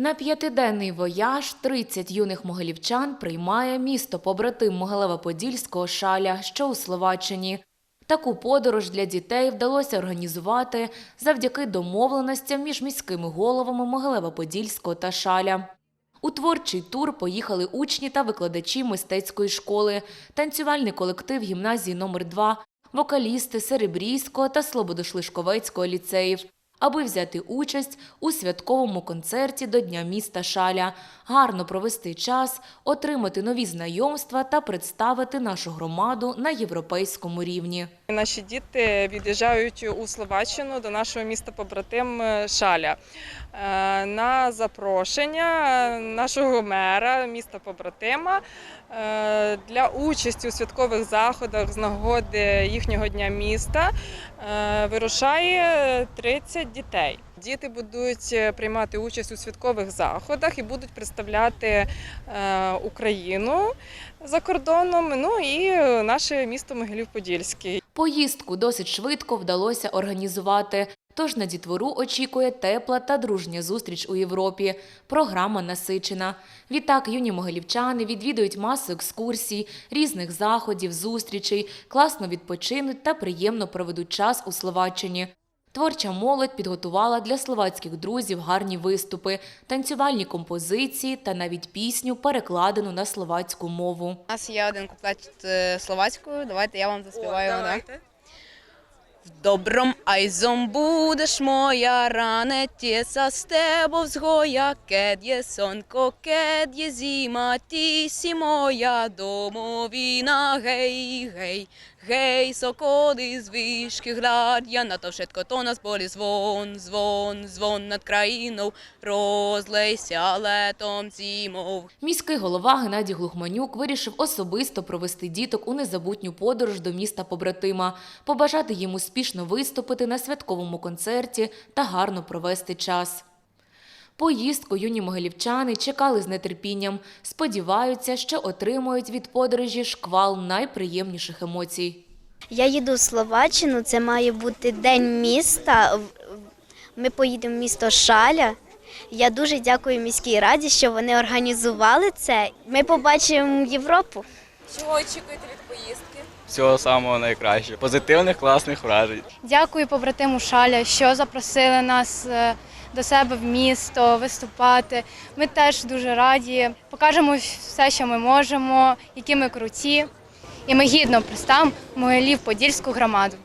На п'ятиденний вояж 30 юних могилівчан приймає місто побратим Могилева-Подільського Шаля, що у Словаччині. Таку подорож для дітей вдалося організувати завдяки домовленостям між міськими головами Могилева-Подільського та Шаля. У творчий тур поїхали учні та викладачі мистецької школи, танцювальний колектив гімназії номер 2 вокалісти Серебрійського та Слободошлишковецького ліцеїв, аби взяти участь у святковому концерті до Дня міста Шаля, гарно провести час, отримати нові знайомства та представити нашу громаду на європейському рівні. Наші діти від'їжджають у Словаччину до нашого міста побратим е, Шаля на запрошення нашого мера міста побратима е, для участі у святкових заходах з нагоди їхнього дня міста е, вирушає 30 дітей. Діти будуть е, приймати участь у святкових заходах і будуть представляти е, Україну за кордоном. Ну і е, наше місто Могилів-Подільський. Поїздку досить швидко вдалося організувати. Тож на дітвору очікує тепла та дружня зустріч у Європі. Програма насичена. Відтак юні могилівчани відвідують масу екскурсій, різних заходів, зустрічей, класно відпочинуть та приємно проведуть час у Словаччині. Творча молодь підготувала для словацьких друзів гарні виступи, танцювальні композиції та навіть пісню, перекладену на словацьку мову. У нас є один куплет е, словацькою. Давайте я вам заспіваю. да? В добром айзом будеш моя ране, тєса з тебе взгоя, кед є сонко, є зима, ти сі моя домовіна, гей, гей, гей, соколи з вишки гладя, на то všetko to нас болі звон, звон, звон над країною, розлейся летом зимов. Міський голова Геннадій Глухманюк вирішив особисто провести діток у незабутню подорож до міста побратима, побажати їм успішно виступити на святковому концерті та гарно провести час. Поїздку юні могилівчани чекали з нетерпінням, сподіваються, що отримують від подорожі шквал найприємніших емоцій. Я їду в Словаччину, це має бути день міста. Ми поїдемо в місто Шаля. Я дуже дякую міській раді, що вони організували це. Ми побачимо Європу. Чого очікуєте від поїздки? Всього самого найкращого. Позитивних, класних вражень. Дякую побратиму Шаля, що запросили нас е, до себе в місто виступати. Ми теж дуже раді. Покажемо все, що ми можемо, які ми круті. І ми гідно представимо Могилів Подільську громаду.